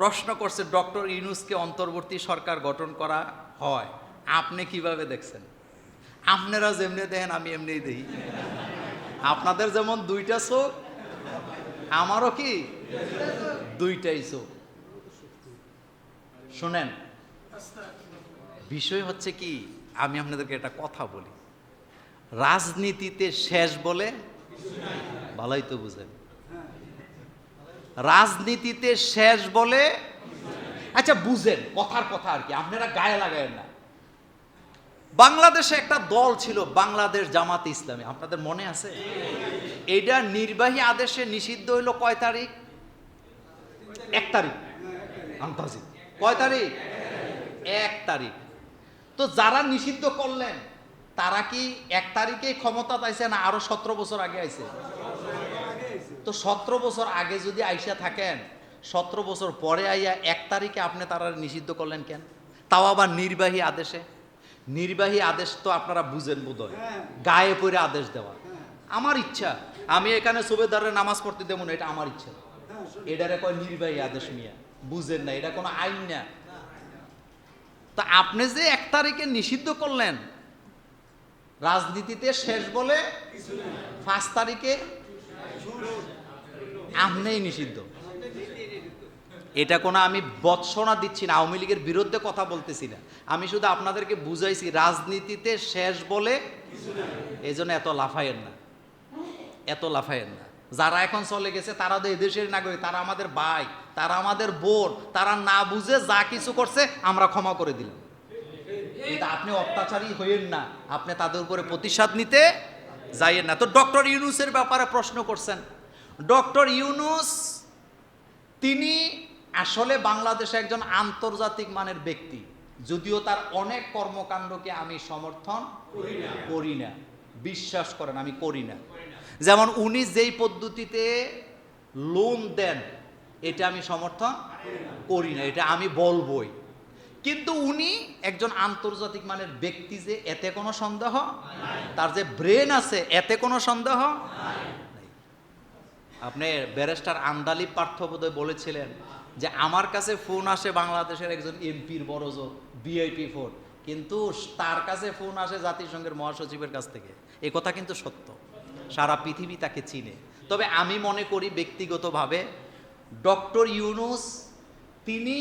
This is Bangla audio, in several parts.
প্রশ্ন করছে, ডক্টর ইউনুসকে অন্তর্বর্তী সরকার গঠন করা হয়। আপনি কীভাবে দেখছেন? আপনারা যেমনি দেখেন, আমি এমনি দেখি। আপনাদের যেমন দুইটা চোখ, আমারও কি? দুইটাই চোখ। শোনেন, বিষয় হচ্ছে কি, আমি আপনাদেরকে একটা কথা বলি। রাজনীতিতে শেষ বলে ভালোই তো বুঝেন। রাজনীতিতে শেষ বলে আচ্ছা বুঝেন, কথার কথা আর কি, আপনারা গায়ে লাগায়েন না। বাংলাদেশে একটা দল ছিল বাংলাদেশ জামাত ইসলামী, আপনাদের মনে আছে? এটা নির্বাহী আদেশে নিষিদ্ধ হইল কয় তারিখ? এক তারিখ। কয় তারিখ? এক তারিখ। তো যারা নিষিদ্ধ করলেন, তারা কি এক তারিখে ক্ষমতা পাইছে না আরও সতেরো বছর আগে আইছে? তো সতেরো বছর আগে যদি আইসা থাকেন সতেরো বছর পরে আইয়া এক তারিখে আপনি তারা নিষিদ্ধ করলেন কেন? তাও আবার নির্বাহী আদেশে? নির্বাহী আদেশ তো আপনারা বুঝেন বোধহয়। গায়ে পড়ে আদেশ দেওয়া। আমার ইচ্ছা আমি এখানে সুবেদারের নামাজ পড়তে দেবো না এটা আমার ইচ্ছা। এটারে কয় নির্বাহী আদেশ মিয়া। বুঝেন না এটা কোনো আইন না। তা আপনি যে এক তারিখে নিষিদ্ধ করলেন রাজনীতিতে শেষ বলে পাঁচ তারিখে আমনেই নিষিদ্ধ। এটা কোনো আমি বৎসনা দিচ্ছি না, আওয়ামী লীগের বিরুদ্ধে কথা বলতেছি না। আমি শুধু আপনাদেরকে বুঝাইছি, রাজনীতিতে শেষ বলে এই জন্য এত লাফায়েন না। এত লাফায়েন না। যারা এখন চলে গেছে, তারা তো এদেশের নাগরিক, তারা আমাদের ভাই, তারা আমাদের বোন, তারা না বুঝে যা কিছু করছে, আমরা ক্ষমা করে দিলাম। কিন্তু আপনি অত্যাচারী হইয়েন না, আপনি তাদের উপরে প্রতিশোধ নিতে যাইয়েন না। তো ডক্টর ইউনুসের ব্যাপারে প্রশ্ন করছেন। ডক্টর ইউনুস তিনি আসলে বাংলাদেশে একজন আন্তর্জাতিক মানের ব্যক্তি। যদিও তার অনেক কর্মকাণ্ডকে আমি সমর্থন করি না। বিশ্বাস করেন আমি করি না। যেমন উনি যেই পদ্ধতিতে লোন দেন এটা আমি সমর্থন করি না। এটা আমি বলবই। কিন্তু উনি একজন আন্তর্জাতিক মানের ব্যক্তি যে এতে কোনো সন্দেহ? তার যে ব্রেন আছে এতে কোনো সন্দেহ। আপনি ব্যারিস্টার আন্দালি পার্থবোধয় বলেছিলেন যে আমার কাছে ফোন আসে বাংলাদেশের একজন এমপির বড় জোর ভিআইপি ফোন। কিন্তু তার কাছে ফোন আসে জাতিসংঘের মহাসচিবের কাছ থেকে। এ কথা কিন্তু সত্য। সারা পৃথিবী তাকে চিনে। তবে আমি মনে করি ব্যক্তিগতভাবে ডক্টর ইউনুস, তিনি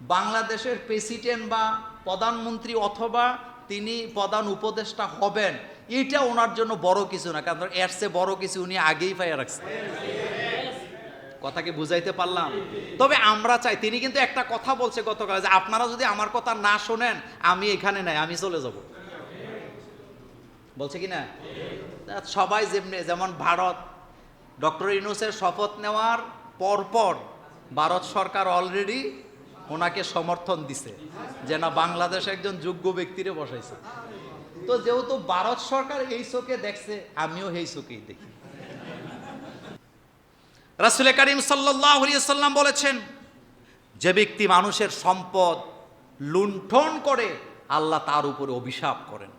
বাংলাদেশের প্রেসিডেন্ট বা প্রধানমন্ত্রী অথবা তিনি প্রধান উপদেষ্টা হবেন, এটা ওনার জন্য বড় কিছু না, কারণ এর চেয়ে বড় কিছু উনি আগেই পাইয়া রাখছেন। কথাকে বুঝাইতে পারলাম। তবে আমরা চাই, তিনি কিন্তু একটা কথা বলছে গতকাল, যে আপনারা যদি আমার কথা না শোনেন, আমি এখানে নাই, আমি চলে যাব। বলছে কি না? সবাই যেমনি, যেমন ভারত, ডক্টর ইউনুসের শপথ নেওয়ার পরপর ভারত সরকার অলরেডি ওনাকে সমর্থন দিছে যে না, বাংলাদেশ একজন যোগ্য ব্যক্তিরে বসাইছে। তো যেহেতু ভারত সরকার এই চোখে দেখছে, আমিও এই চোখেই দেখি। রাসুল করিম সাল্লাম বলেছেন, যে ব্যক্তি মানুষের সম্পদ লুণ্ঠন করে, আল্লাহ তার উপরে অভিশাপ করেন।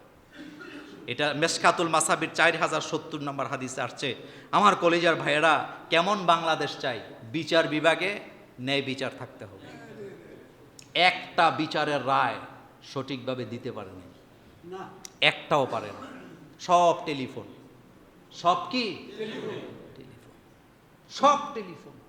এটা মেসকাতুল মাসাবির চার হাজার সত্তর নম্বর হাদিসে আসছে। আমার কলেজার ভাইয়েরা, কেমন বাংলাদেশ চাই? বিচার বিভাগে ন্যায় বিচার থাকতে হবে। একটা বিচারের রায় সঠিকভাবে দিতে পারেনি। একটাও পারে না। সব টেলিফোন। সব কি? টেলিফোন। সব টেলিফোন।